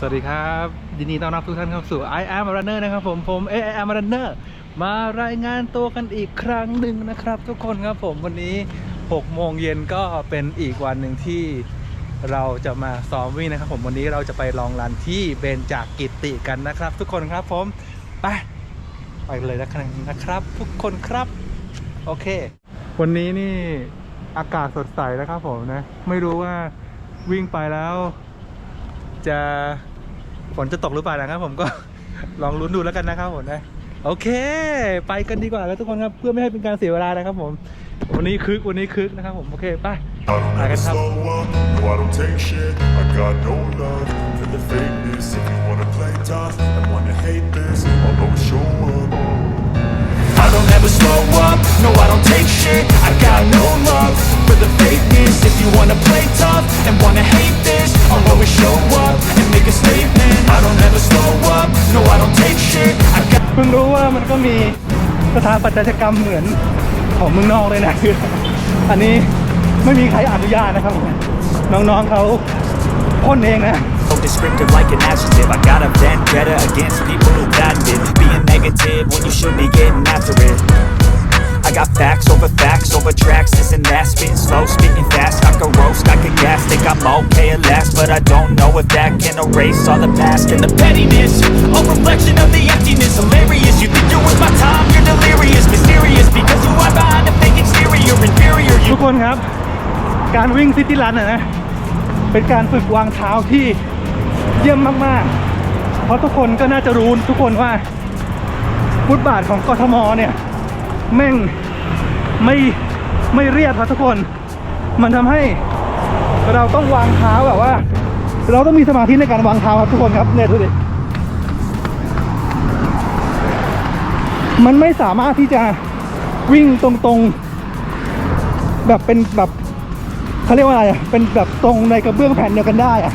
สวัสดีครับยินดีต้อนรับทุกท่านเข้าสู่ I am a runner นะครับผมผมเอ I am a runner มารายงานตัวกันอีกครั้งหนึ่งนะครับ ทุกคนครับผมวันนี้ 6 โมงเย็นก็เป็นอีกวันหนึ่งที่เราจะมาซ้อมวิ่งนะครับผมวันนี้เราจะไปลองรันที่เบญจากกิติกันนะครับ ทุกคนครับผมไปไปเลยนะครับนะครับ ทุกคนครับโอเค วันนี้นี่อากาศสดใสนะครับผมนะไม่รู้ว่าวิ่งไปแล้วจะ ฝนจะตกหรือเปล่านะครับผมก็ ลองลุ้นดูแล้วกันนะครับผมนะโอเค ไปกันดีกว่าครับทุกคนครับเพื่อไม่ให้เป็นการเสียเวลานะครับผมวันนี้คึกวันนี้คึกนะครับผมโอเคไป I don't I ever can have- slow up, no I don't take shit I got no love for the fakeness If you wanna play tough and wanna hate this I'll always show up I don't ever slow up, no I don't take shit I got no love for the fakeness If you wanna play tough and wanna hate this I'll always show up and make a statement I don't ever slow up, no I don't take shit I got เพิ่งรู้ว่ามันก็มีสถาปัตยกรรมเหมือนของเมืองนอกเลยนะคืออันนี้ไม่มีใครอนุญาตนะครับผมน้องๆเขาพ่นเองนะ so descriptive like an adjective I got a vendetta against people who patented Being negative when you should be getting after it I got facts over facts over tracks, this and that Spitting slow, spitting fast, I can roast, I can gas Think I'm okay at last, but I don't know if that can erase all the past And the pettiness, a reflection of the emptiness Hilarious, you think you're worth my time, you're delirious Mysterious, because you are behind a fake exterior Inferior, you ทุกคนครับ การวิ่งซิตี้รันนะนะเป็นการฝึกวางเท้าที่เยี่ยมมากๆ เพราะทุกคนก็น่าจะรู้ทุกคนว่าฟุตบาทของกทมเนี่ย แม่งไม่ไม่เรียบครับทุกคน มันทำให้เราต้องวางเท้าแบบว่า เราต้องมีสมาธิในการวางเท้าครับทุกคนครับเนี่ยดูดิมันไม่สามารถที่จะวิ่งตรงๆ แบบเป็นแบบเขาเรียกว่าอะไรอะเป็นแบบตรงในกระเบื้องแผ่นเดียวกันได้อะ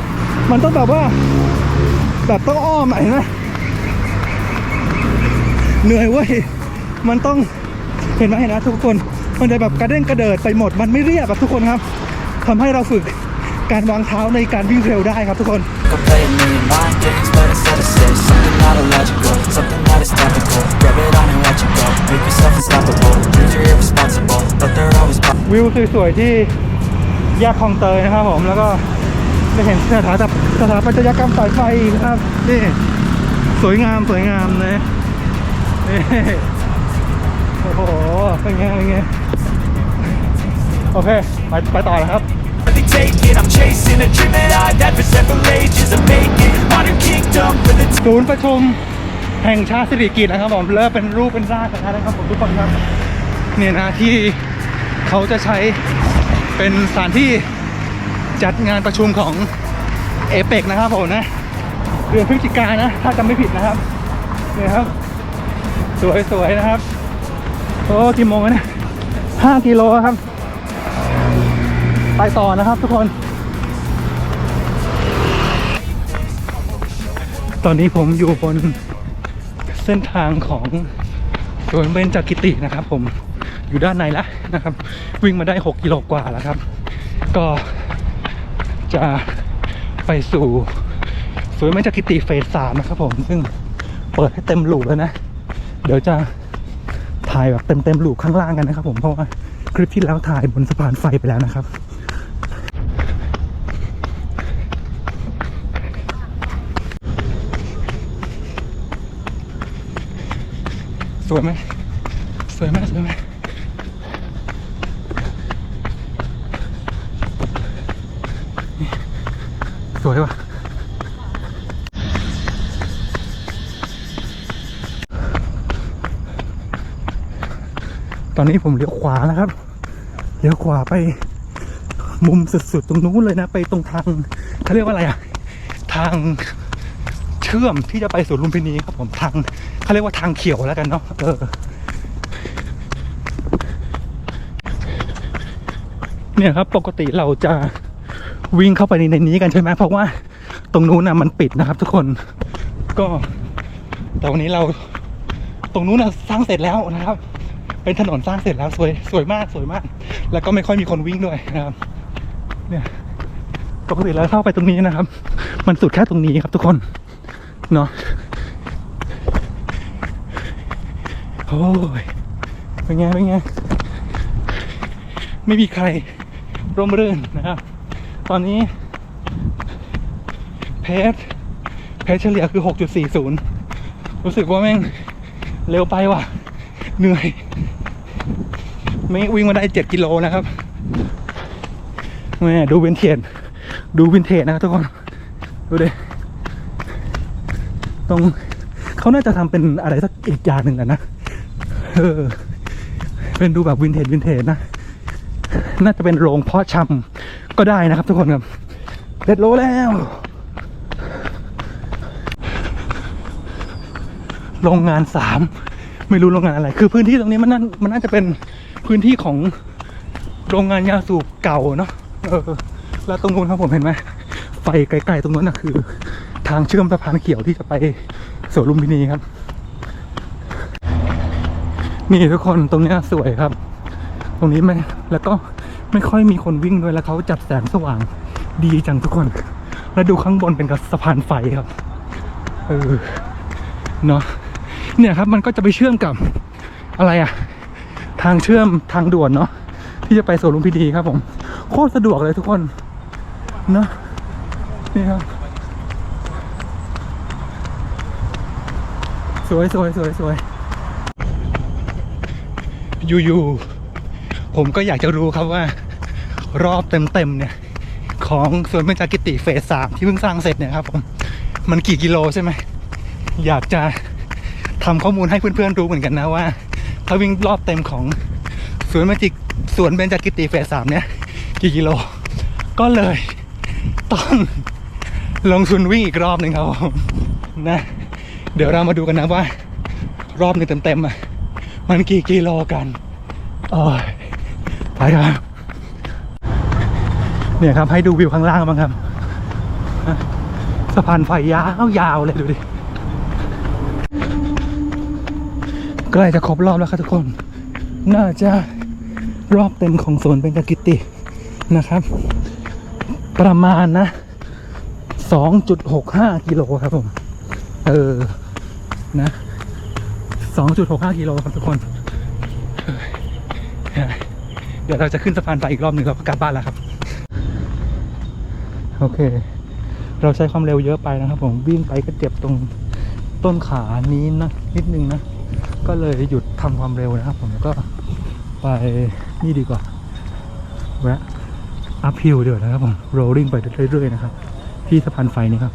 มันต้องแบบว่า แบบต้องอ้อมอะเห็นไหมเหนื่อยเว้ยมันต้อง เห็นไหมเห็นไหมทุกคนมันจะแบบกระเด้งกระเดิดไปหมดมันไม่เรียบอะทุกคนครับทำให้เราฝึกการวางเท้าในการวิ่งเร็วได้ครับทุกคนวิวสวยๆที่แยกคลองเตยนะครับผมแล้วก็ได้เห็นสถาปัตสถาปัตยกรรมสายไฟครับนี่สวยงามสวยงามนะนี่โอ้โห เป็นไงเป็นไงโอเค ไปไปต่อแล้วครับ ศูนย์ประชุมแห่งชาติสิริกิติ์นะครับผมเริ่มเป็นรูปเป็นร่างกันแล้วนะครับผมทุกคนครับเนี่ยนะที่เขาจะใช้เป็นสถานที่จัดงานประชุมของเอเปกนะครับผมนะเดือนพฤศจิกายนนะถ้าจำไม่ผิดนะครับเนี่ยครับ สวยๆนะครับ โอ้กี่โมงแล้วเนะห้ากิโลครับ ไปต่อนะครับทุกคน ตอนนี้ผมอยู่บนเส้นทางของสวนเบญจกิตินะครับ ผมอยู่ด้านในแล้วนะครับ วิ่งมาได้ 6 กิโลกว่าแล้วครับ ก็จะไปสู่สวนเบญจกิติเฟสสามนะครับผมซึ่งเปิดให้เต็มหลูปแล้วนะ เดี๋ยวจะ ถ่ายแบบเต็มเต็มๆลูปข้างล่างกันนะครับผมเพราะว่าคลิปที่แล้วถ่ายบนสะพานไฟไปแล้วนะครับสวยไหมสวยไหมสวยไหมสวยว่ะ ตอนนี้ผมเลี้ยวขวานะครับ เลี้ยวขวาไปมุมสุดๆตรงนู้นเลยนะ ไปตรงทางเขาเรียกว่าอะไรอะทางเชื่อมที่จะไปสู่ลุมพินีครับผมทางเขาเรียกว่าทางเขียวแล้วกันเนาะเออเนี่ยครับปกติเราจะวิ่งเข้าไปในในนี้กันใช่ไหมเพราะว่าตรงนู้นนะมันปิดนะครับ ทุกคนก็แต่วันนี้เราตรงนู้นนะสร้างเสร็จแล้วนะครับ เป็นถนนสร้างเสร็จแล้วสวยสวยมากสวยมาก แล้วก็ไม่ค่อยมีคนวิ่งด้วยนะครับ เนี่ยปกติแล้วเข้าไปตรงนี้นะครับ มันสุดแค่ตรงนี้ครับทุกคนเนาะโอ้ยเป็นไงเป็นไงไม่มีใครร่มรื่นนะครับ ตอนนี้ เพจเพจเฉลี่ยคือ 6.40 รู้สึกว่าแม่งเร็วไปว่ะ เหนื่อย ไม่วิ่งมาได้7กิโลนะครับแม่ดูวินเทจดูวินเทจนะครับทุกคน ดูดิตรงเขาน่าจะทำเป็นอะไรสักอีกอย่างหนึ่งอะนะเออเป็นดูแบบวินเทจวินเทจนะ น่าจะเป็นโรงเพาะชำก็ได้นะครับ ทุกคนครับเด็ดโลแล้วโรงงานสามไม่รู้โรงงานอะไร คือพื้นที่ตรงนี้มันน่ามันน่าจะเป็น พื้นที่ของโรงงานยาสูบเก่าเนาะเออแล้วตรงนู้นครับผมเห็นไหมไฟไกลๆตรงนู้นนะคือ ทางเชื่อมสะพานเขียวที่จะไปสวนลุมพินีครับ นี่ทุกคนตรงเนี้ยสวยครับ ตรงนี้ไม่แล้วก็ไม่ค่อยมีคนวิ่งด้วยแล้วเขาจัดแสงสว่างดีจังทุกคน แล้วดูข้างบนเป็นกับสะพานไฟครับ เออ เนาะเนี่ยครับมันก็จะไปเชื่อมกับอะไรอะ ทางเชื่อมทางด่วนเนาะที่จะไปสวนลุมพินีครับผม โคตรสะดวกเลยทุกคนเนาะนี่ครับ สวยสวยสวยสวยอยู่ๆผมก็อยากจะรู้ครับว่า รอบเต็มๆเนี่ย ของสวนเบญจกิติเฟสสามที่เพิ่งสร้างเสร็จเนี่ยครับผมมันกี่กิโลใช่ไหมอยากจะทำข้อมูลให้เพื่อนๆรู้เหมือนกันนะว่า ถ้าวิ่งรอบเต็มของสวนเบญจสวนเบญจกิติเฟสสามเนี่ยกี่กิโล ก็เลยต้องลงทุนวิ่งอีกรอบหนึ่งครับนะ เดี๋ยวเรามาดูกันนะว่า รอบหนึ่งเต็มๆอะมันกี่กิโลกันโอ้ยไปครับเนี่ยครับให้ดูวิวข้างล่างบ้างครับสะพานไฟยาวยาวๆเลยดูดิ ใกล้จะครบรอบแล้วครับทุกคน น่าจะรอบเต็มของสวนเป็นกิตินะครับ ประมาณนะ 2.65 กิโลครับผม เออ นะ 2.65 กิโลครับทุกคน เดี๋ยวเราจะขึ้นสะพานไฟอีกรอบหนึ่งเราก็กลับบ้านแล้วครับ โอเค เราใช้ความเร็วเยอะไปนะครับผม วิ่งไปก็เจ็บตรงต้นขานี้นะนิดนึงนะ ก็เลยหยุดทำความเร็วนะครับ ผมแล้วก็ไปนี่ดีกว่าแวะอัพฮิลเดี๋ยวนะครับผมโรลลิ่งไปเรื่อยๆนะครับ ที่สะพานไฟนี้ครับ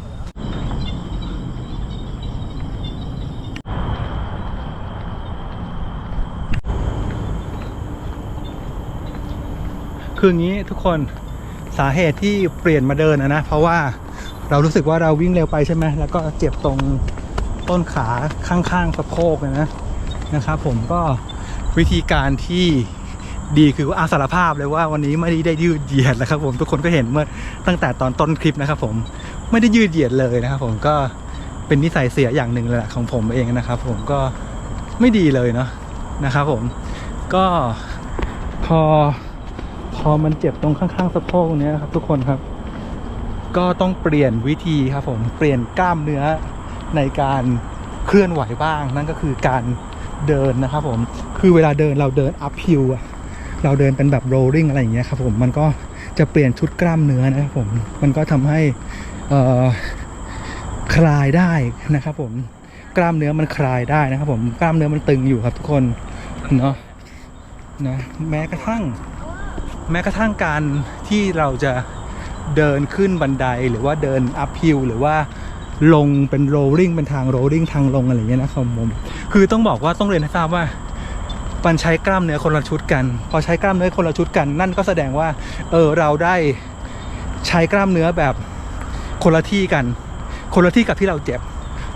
คืออย่างนี้ทุกคนสาเหตุที่เปลี่ยนมาเดินนะนะ เพราะว่าเรารู้สึกว่าเราวิ่งเร็วไปใช่ไหมแล้วก็เจ็บตรงต้นขาข้างๆสะโพกนะ นะครับผมก็วิธีการที่ดีคืออาสารภาพเลยว่าวันนี้ไม่ได้ยืดเหยียดนะครับผมทุกคนก็เห็นเมื่อตั้งแต่ตอนต้นคลิปนะครับผมไม่ได้ยืดเหยียดเลยนะครับผมก็เป็นนิสัยเสียอย่างหนึ่งเลยแหละของผมเองนะครับ ผมก็ไม่ดีเลยเนาะนะครับผมก็พอพอมันเจ็บตรงข้างๆสะโพกเนี้ยครับ ทุกคนครับ ก็ต้องเปลี่ยนวิธีครับผมเปลี่ยนกล้ามเนื้อในการเคลื่อนไหวบ้างนั่นก็คือการ เดินนะครับผมคือเวลาเดินเราเดินอัพฮิลเราเดินเป็นแบบโรลลิ่งอะไรอย่างเงี้ยครับผมมันก็จะเปลี่ยนชุดกล้ามเนื้อนะครับผมมันก็ทำให้คลายได้นะครับผมกล้ามเนื้อมันคลายได้นะครับผมกล้ามเนื้อมันตึงอยู่ครับทุกคนเนาะนะแม้กระทั่ง แม้กระทั่งการที่เราจะเดินขึ้นบันไดหรือว่าเดินอัพฮิลหรือว่าลงเป็นโรลลิ่งเป็นทางโรลลิ่งทางลงอะไรอย่างเงี้ยนะครับผม คือต้องบอกว่าต้องเรียนให้ทราบว่ามันใช้กล้ามเนื้อคนละชุดกัน พอใช้กล้ามเนื้อคนละชุดกัน นั่นก็แสดงว่า เออเราได้ใช้กล้ามเนื้อแบบคนละที่กัน คนละที่กับที่เราเจ็บ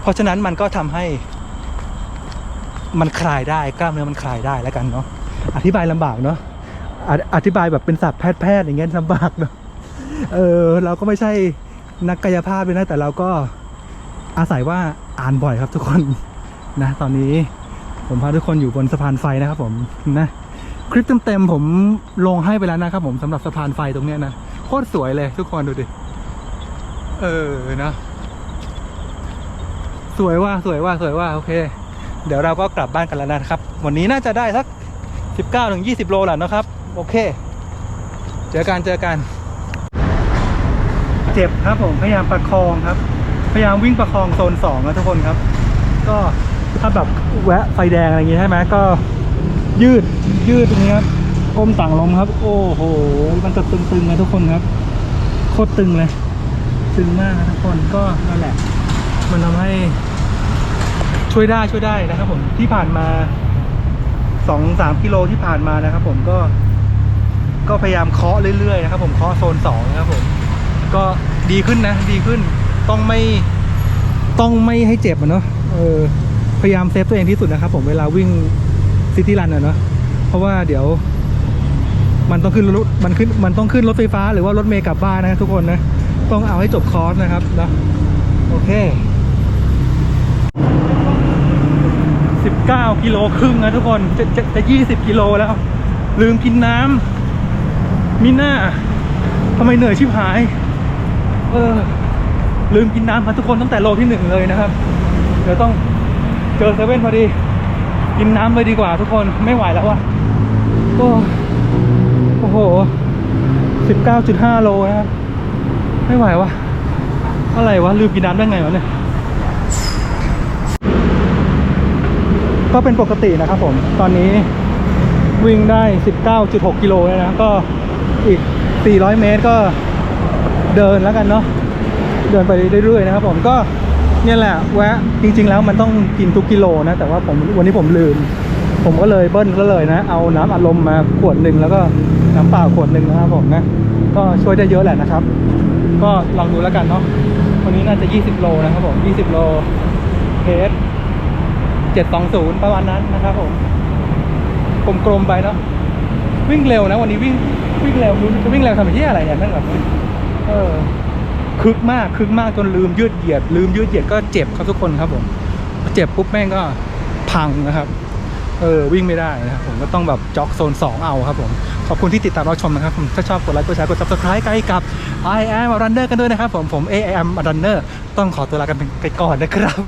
เพราะฉะนั้นมันก็ทำให้ มันคลายได้กล้ามเนื้อมันคลายได้แล้วกันเนาะอธิบายลำบากเนาะอธิอธิบายแบบเป็นศัพท์แพทย์ๆอย่างเงี้ยลำบากเนอะเออเราก็ไม่ใช่นักกายภาพเลยนะแต่เราก็อาศัยว่าอ่านบ่อยครับทุกคน นะ ตอนนี้ผมพาทุกคนอยู่บนสะพานไฟนะครับผมนะคลิปเต็มๆผมลงให้ไปแล้วนะครับผมสำหรับสะพานไฟตรงเนี้ยนะโคตรสวยเลยทุกคนดูดิ เออนะ สวยว่าสวยว่าสวยว่าโอเค เดี๋ยวเราก็กลับบ้านกันแล้วนะครับ วันนี้น่าจะได้สัก 19ถึง20 โลแหละนะครับ โอเค เจอกันเจอกัน เจ็บครับผมพยายามประคองครับ พยายามวิ่งประคองโซนสองนะทุกคนครับ ก็ ถ้าแบบแวะไฟแดงอะไรอย่างงี้ใช่ไหมก็ยืดยืดตรงนี้ครับก้มต่างลมครับ โอ้โห มันจะตึงๆนะทุกคนครับ โคตรตึงเลย ตึงมากนะทุกคนก็นั่นแหละ มันทำให้ ช่วยได้ช่วยได้นะครับ ผมที่ผ่านมาสองสามกิโลที่ผ่านมานะครับ ผมก็ก็พยายามเคาะเรื่อยๆนะครับ ผมเคาะโซนสองนะครับผม ก็ดีขึ้นนะ ดีขึ้นต้องไม่ต้องไม่ให้เจ็บอะเนาะเออ พยายามเซฟตัวเองที่สุดนะครับผมเวลาวิ่งซิตี้รันอะเนาะเพราะว่าเดี๋ยว มันต้องขึ้นรถมันขึ้นมันต้องขึ้นรถไฟฟ้าหรือว่ารถเมล์กลับบ้านนะทุกคนนะ ต้องเอาให้จบคอร์สนะครับนะโอเค 19 กิโลครึ่งนะทุกคนจะจะจะ 20 กิโลแล้ว ลืมกินน้ำมิน่าทำไมเหนื่อยชิบหาย เออ ลืมกินน้ำครับทุกคนตั้งแต่โลที่หนึ่งเลยนะครับ เดี๋ยวต้อง เจอเซเว่นพอดี กินน้ำเลยดีกว่าทุกคนไม่ไหวแล้ววะโอ้โอ้โห19.5โลนะครับไม่ไหววะอะไรวะลืมกินน้ำได้ไงวะเนี่ยก็เป็นปกตินะครับผม ตอนนี้วิ่งได้ 19.6 กิโลแล้วนะ ก็อีก 400 เมตรก็เดินแล้วกันเนาะ เดินไปเรื่อยๆนะครับผม ก็ เนี่ยแหละแวะจริง ๆ แล้วมันต้องกินทุกกิโลนะแต่ว่าผมวันนี้ผมลืม ผมก็เลยเบิ้ลก็เลยนะ เอาน้ำอัดลมมาขวดหนึ่งแล้วก็น้ำเปล่าขวดหนึ่งนะครับผมนะก็ช่วยได้เยอะแหละนะครับ ก็ลองดูแล้วกันเนาะวันนี้น่าจะ 20 โลนะครับผม 20 โลเพส720 ประมาณนั้นนะครับผมกลมๆไปเนาะวิ่งเร็วนะ วันนี้วิ่งวิ่งเร็วรู้จะวิ่งเร็วทำไมที่อะไรเนี่ยนั่นแบบเออ คึกมากคึกมากจนลืมยืดเหยียด ลืมยืดเหยียดก็เจ็บครับทุกคนครับผมเจ็บปุ๊บแม่งก็พังนะครับเออวิ่งไม่ได้นะครับผมก็ต้องแบบจ็อกโซน 2 เอาครับผม ขอบคุณที่ติดตามรับชมนะครับผมถ้าชอบกดไลค์กดแชร์กด subscribe ใกล้กับ I am a runner กันด้วยนะครับผมผม I am a runner ต้องขอตัวลากันไปก่อนนะครับ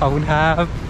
ขอบคุณครับ